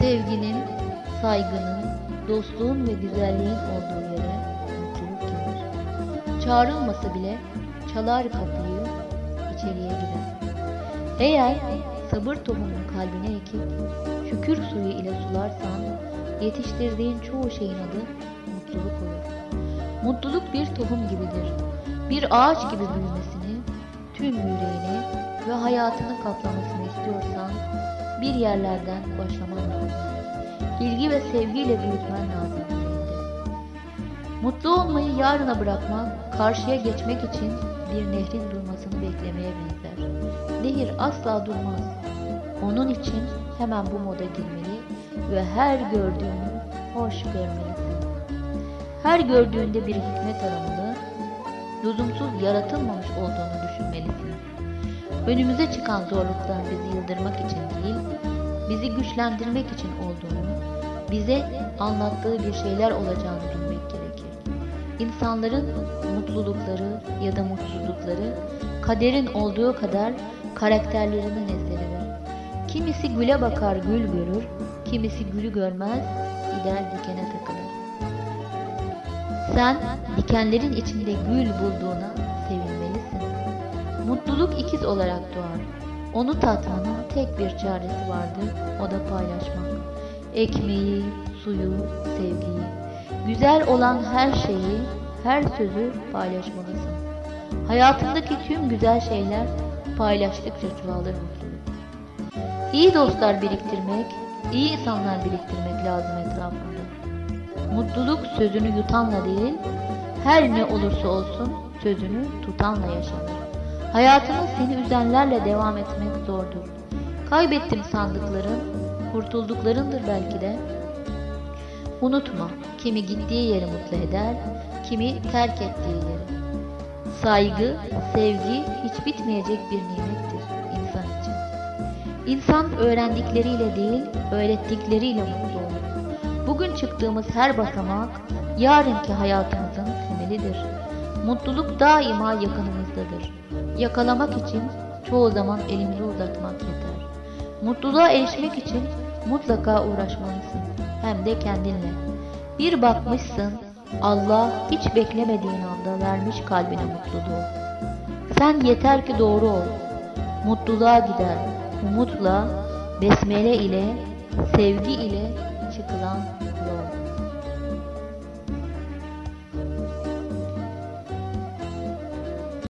Sevginin, saygının, dostluğun ve güzelliğin olduğu yere mutluluk gelir. Çağrılmasa bile çalar kapıyı, içeriye girer. Eğer sabır tohumunu kalbine ekip şükür suyu ile sularsan yetiştirdiğin çoğu şeyin adı mutluluk olur. Mutluluk bir tohum gibidir. Bir ağaç gibi büyümesini, tüm yüreğini ve hayatını kaplamasını istiyorsan bir yerlerden başlaman lazım. İlgi ve sevgiyle büyütmen lazım. Mutlu olmayı yarına bırakmak, karşıya geçmek için bir nehrin durmasını beklemeye benzer. Nehir asla durmaz. Onun için hemen bu moda girmeli ve her gördüğünü hoş görmelisin. Her gördüğünde bir hikmet aramalı, lüzumsuz yaratılmamış olduğunu düşünmelisin. Önümüze çıkan zorluklar bizi yıldırmak için değil, bizi güçlendirmek için olduğunu, bize anlattığı bir şeyler olacağını bilmek gerekir. İnsanların mutlulukları ya da mutsuzlukları kaderin olduğu kadar karakterlerinin eseridir. Kimisi güle bakar gül görür, kimisi gülü görmez gider dikene takılır. Sen dikenlerin içinde gül bulduğuna sevinmelisin. Mutluluk ikiz olarak doğar. Onu tatmanın tek bir çaresi vardır, o da paylaşmak. Ekmeği, suyu, sevgiyi. Güzel olan her şeyi, her sözü paylaşmalısın. Hayatındaki tüm güzel şeyler paylaştıkça çoğalır mutluluk. İyi dostlar biriktirmek, iyi insanlar biriktirmek lazım etrafında. Mutluluk sözünü yutanla değil, her ne olursa olsun sözünü tutanla yaşanır. Hayatını seni üzenlerle devam etmek zordur. Kaybettim sandıkların, kurtulduklarındır belki de. Unutma, kimi gittiği yeri mutlu eder, kimi terk ettiği yeri. Saygı, sevgi hiç bitmeyecek bir nimettir insan için. İnsan öğrendikleriyle değil, öğrettikleriyle mutlu olur. Bugün çıktığımız her basamak, yarınki hayatımızın temelidir. Mutluluk daima yakınımızdadır. Yakalamak için çoğu zaman elimizi uzatmak yeter. Mutluluğa erişmek için mutlaka uğraşmalısın. Hem de kendinle. Bir bakmışsın, Allah hiç beklemediğin anda vermiş kalbine mutluluğu. Sen yeter ki doğru ol. Mutluluğa gider. Umutla, besmele ile, sevgi ile çıkılan